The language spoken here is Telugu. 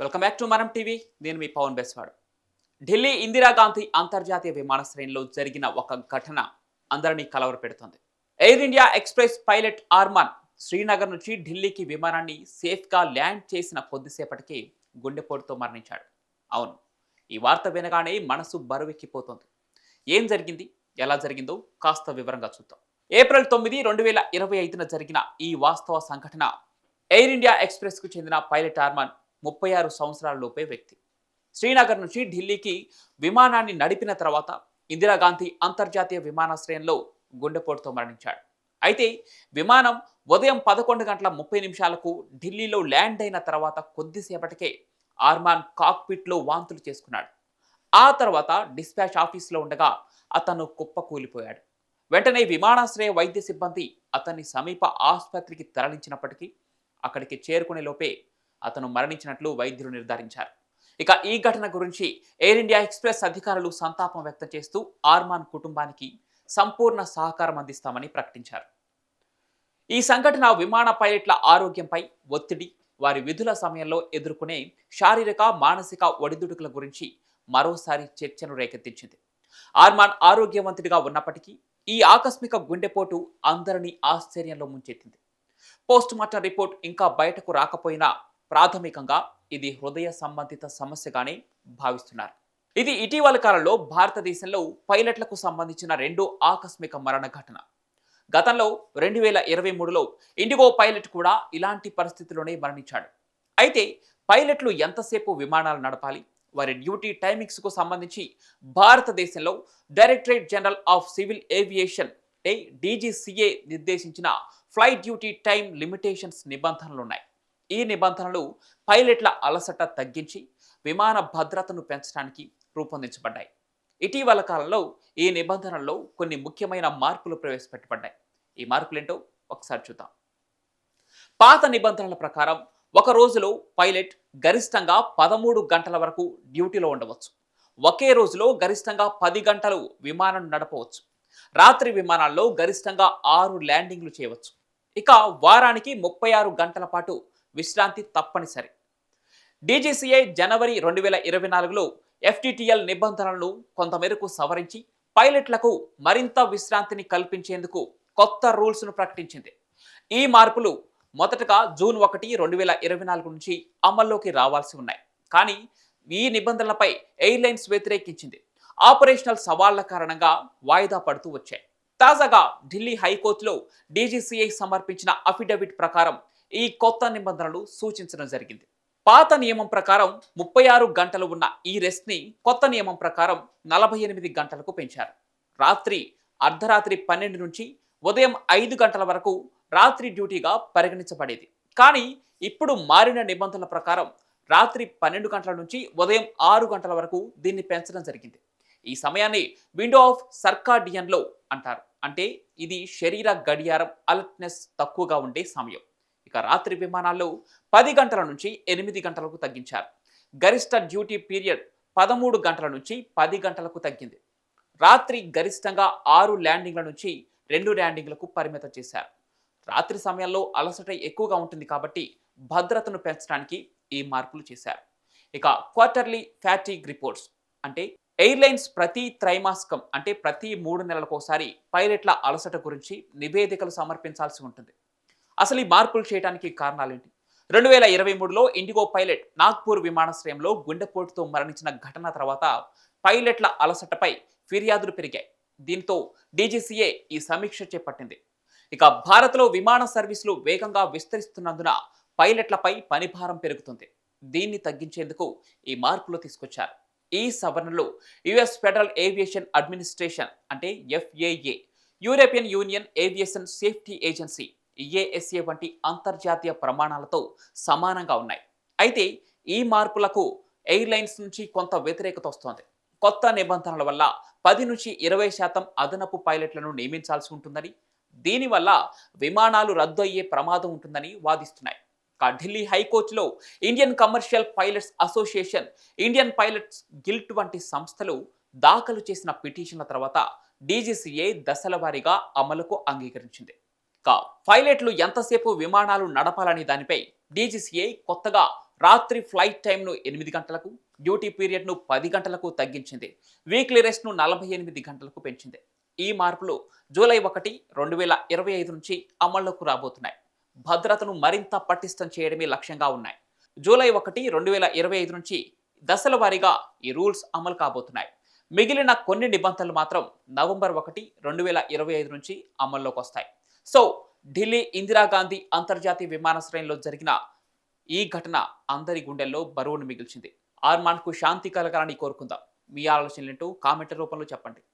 Welcome back to Manam TV నేను మీ పవన్ బెస్వాడ్. ఢిల్లీ ఇందిరాగాంధీ అంతర్జాతీయ విమానాశ్రయంలో జరిగిన ఒక ఘటన అందరినీ కలవరపెడుతోంది. Air India Express pilot Arman Srinagar నుంచి ఢిల్లీకి విమానాన్ని సేఫ్గా ల్యాండ్ చేసిన కొద్దిసేపటికి గుండెపోటుతో మరణించాడు. అవును ఈ వార్త వినగానే మనసు బరువెక్కిపోతుంది. ఏం జరిగింది? ఎలా జరిగిందో కాస్త వివరంగా చూద్దాం. ఏప్రిల్ తొమ్మిది రెండు వేల ఇరవై ఐదున జరిగిన ఈ వాస్తవ సంఘటన ఎయిర్ ఇండియా ఎక్స్ప్రెస్కు చెందిన పైలట్ ఆర్మాన్ ముప్పై ఆరు సంవత్సరాల లోపే వ్యక్తి. శ్రీనగర్ నుంచి ఢిల్లీకి విమానాన్ని నడిపిన తర్వాత ఇందిరాగాంధీ అంతర్జాతీయ విమానాశ్రయంలో గుండెపోటుతో మరణించాడు. అయితే విమానం ఉదయం పదకొండు గంటల ముప్పై నిమిషాలకు ఢిల్లీలో ల్యాండ్ అయిన తర్వాత కొద్దిసేపటికే ఆర్మాన్ కాక్పిట్లో వాంతులు చేసుకున్నాడు. ఆ తర్వాత డిస్పాచ్ ఆఫీస్లో ఉండగా అతను కుప్పకూలిపోయాడు. వెంటనే విమానాశ్రయ వైద్య సిబ్బంది అతన్ని సమీప ఆసుపత్రికి తరలించినప్పటికీ అక్కడికి చేరుకునే లోపే అతను మరణించినట్లు వైద్యులు నిర్ధారించారు. ఇక ఈ ఘటన గురించి ఎయిర్ ఇండియా ఎక్స్ప్రెస్ అధికారులు సంతాపం వ్యక్తం చేస్తూ ఆర్మాన్ కుటుంబానికి సంపూర్ణ సహకారం అందిస్తామని ప్రకటించారు. ఈ సంఘటన విమాన పైలట్ల ఆరోగ్యంపై ఒత్తిడి వారి విధుల సమయంలో ఎదుర్కొనే శారీరక మానసిక ఒడిదుడుకుల గురించి మరోసారి చర్చను రేకెత్తించింది. ఆర్మాన్ ఆరోగ్యవంతుడిగా ఉన్నప్పటికీ ఈ ఆకస్మిక గుండెపోటు అందరినీ ఆశ్చర్యంలో ముంచెత్తింది. పోస్ట్ మార్టం రిపోర్ట్ ఇంకా బయటకు రాకపోయినా ప్రాథమికంగా ఇది హృదయ సంబంధిత సమస్యగానే భావిస్తున్నారు. ఇది ఇటీవల కాలంలో భారతదేశంలో పైలట్లకు సంబంధించిన రెండో ఆకస్మిక మరణ ఘటన. గతంలో రెండు వేల ఇరవై మూడులో ఇండిగో పైలట్ కూడా ఇలాంటి పరిస్థితిలోనే మరణించాడు. అయితే పైలట్లు ఎంతసేపు విమానాలు నడపాలి వారి డ్యూటీ టైమింగ్స్కు సంబంధించి భారతదేశంలో Directorate General of Civil Aviation A DGCA నిర్దేశించిన ఫ్లైట్ డ్యూటీ టైం లిమిటేషన్స్ నిబంధనలు ఉన్నాయి ఈ నిబంధనలు పైలట్ల అలసట తగ్గించి విమాన భద్రతను పెంచడానికి రూపొందించబడ్డాయి. ఇటీవల కాలంలో ఈ నిబంధనల్లో కొన్ని ముఖ్యమైన మార్పులు ప్రవేశపెట్టబడ్డాయి. ఈ మార్పులేంటో ఒకసారి చూద్దాం. పాత నిబంధనల ప్రకారం ఒక రోజులో పైలట్ గరిష్టంగా పదమూడు గంటల వరకు డ్యూటీలో ఉండవచ్చు. ఒకే రోజులో గరిష్టంగా పది గంటలు విమానం నడపవచ్చు. రాత్రి విమానాల్లో గరిష్టంగా ఆరు ల్యాండింగ్లు చేయవచ్చు. ఇక వారానికి ముప్పై ఆరు గంటల పాటు విశ్రాంతి తప్పనిసరి. డీజీసీఐ జనవరి రెండు వేల ఇరవై నాలుగులో ఎఫ్టీటీఎల్ నిబంధనలను కొంతమేరకు సవరించి పైలట్లకు మరింత విశ్రాంతిని కల్పించేందుకు కొత్త రూల్స్ను ప్రకటించింది. ఈ మార్పులు మొదటగా జూన్ ఒకటి రెండు వేల ఇరవై నాలుగు నుంచి అమల్లోకి రావాల్సి ఉన్నాయి. కానీ ఈ నిబంధనలపై ఎయిర్లైన్స్ వ్యతిరేకించింది. ఆపరేషనల్ సవాళ్ళ కారణంగా వాయిదా పడుతూ వచ్చాయి. తాజాగా ఢిల్లీ హైకోర్టులో డీజీసీఐ సమర్పించిన అఫిడవిట్ ప్రకారం ఈ కొత్త నిబంధనలు సూచించడం జరిగింది. పాత నియమం ప్రకారం ముప్పై ఆరు గంటలు ఉన్న ఈ రెస్ట్ని కొత్త నియమం ప్రకారం నలభై ఎనిమిది గంటలకు పెంచారు. రాత్రి అర్ధరాత్రి పన్నెండు నుంచి ఉదయం ఐదు గంటల వరకు రాత్రి డ్యూటీగా పరిగణించబడేది. కానీ ఇప్పుడు మారిన నిబంధనల ప్రకారం రాత్రి పన్నెండు గంటల నుంచి ఉదయం ఆరు గంటల వరకు దీన్ని పెంచడం జరిగింది. ఈ సమయాన్ని విండో ఆఫ్ సర్కాడియన్లో అంటారు. అంటే ఇది శరీర గడియారం అలర్ట్నెస్ తక్కువగా ఉండే సమయం. ఇక రాత్రి విమానాల్లో పది గంటల నుంచి ఎనిమిది గంటలకు తగ్గించారు. గరిష్ట డ్యూటీ పీరియడ్ పదమూడు గంటల నుంచి పది గంటలకు తగ్గింది. రాత్రి గరిష్టంగా ఆరు ల్యాండింగ్ల నుంచి రెండు ల్యాండింగ్లకు పరిమితం చేశారు. రాత్రి సమయంలో అలసట ఎక్కువగా ఉంటుంది కాబట్టి భద్రతను పెంచడానికి ఈ మార్పులు చేశారు. ఇక క్వార్టర్లీ ఫ్యాటిక్ రిపోర్ట్స్ అంటే ఎయిర్లైన్స్ ప్రతి త్రైమాసికం అంటే ప్రతి మూడు నెలలకు ఒకసారి పైలట్ల అలసట గురించి నివేదికలు సమర్పించాల్సి ఉంటుంది. అసలు ఈ మార్పులు చేయడానికి కారణాలేంటి? రెండు వేల ఇరవై మూడులో ఇండిగో పైలట్ నాగ్పూర్ విమానాశ్రయంలో గుండెపోటుతో మరణించిన ఘటన తర్వాత పైలట్ల అలసటపై ఫిర్యాదులు పెరిగాయి. దీంతో డీజీసీఏ ఈ సమీక్ష చేపట్టింది. ఇక భారత్లో విమాన సర్వీసులు వేగంగా విస్తరిస్తున్నందున పైలట్లపై పనిభారం పెరుగుతుంది. దీన్ని తగ్గించేందుకు ఈ మార్పులు తీసుకొచ్చారు. ఈ సవరణలు యుఎస్ ఫెడరల్ ఏవియేషన్ అడ్మినిస్ట్రేషన్ అంటే FAA European Union Aviation Safety Agency EASA వంటి అంతర్జాతీయ ప్రమాణాలతో సమానంగా ఉన్నాయి. అయితే ఈ మార్పులకు ఎయిర్లైన్స్ నుంచి కొంత వ్యతిరేకత వస్తోంది. కొత్త నిబంధనల వల్ల పది నుంచి ఇరవై శాతం అదనపు పైలట్లను నియమించాల్సి ఉంటుందని దీనివల్ల విమానాలు రద్దు అయ్యే ప్రమాదం ఉంటుందని వాదిస్తున్నాయి. ఢిల్లీ హైకోర్టులో Indian Commercial Pilots Association Indian Pilots Guild వంటి సంస్థలు దాఖలు చేసిన పిటిషన్ల తర్వాత డీజీసీఏ దశల వారీగా అమలుకు అంగీకరించింది. ఇక పైలట్లు ఎంతసేపు విమానాలు నడపాలనే దానిపై డీజీసీఐ కొత్తగా రాత్రి ఫ్లైట్ టైంను ఎనిమిది గంటలకు డ్యూటీ పీరియడ్ను పది గంటలకు తగ్గించింది. వీక్లీ రెస్ట్ను నలభై ఎనిమిది గంటలకు పెంచింది. ఈ మార్పులు జూలై ఒకటి రెండు వేల ఇరవై ఐదు నుంచి అమల్లోకి రాబోతున్నాయి. భద్రతను మరింత పటిష్టం చేయడమే లక్ష్యంగా ఉన్నాయి. జూలై ఒకటి రెండు వేల ఇరవై ఐదు నుంచి దశల వారీగా ఈ రూల్స్ అమలు కాబోతున్నాయి. మిగిలిన కొన్ని నిబంధనలు మాత్రం నవంబర్ ఒకటి రెండు వేల ఇరవై ఐదు నుంచి అమల్లోకి వస్తాయి. సో ఢిల్లీ ఇందిరాగాంధీ అంతర్జాతీయ విమానాశ్రయంలో జరిగిన ఈ ఘటన అందరి గుండెల్లో బరువును మిగిల్చింది. ఆర్మాన్కు శాంతి కలగాలని కోరుకుందాం. మీ ఆలోచనలేంటో కామెంట్ల రూపంలో చెప్పండి.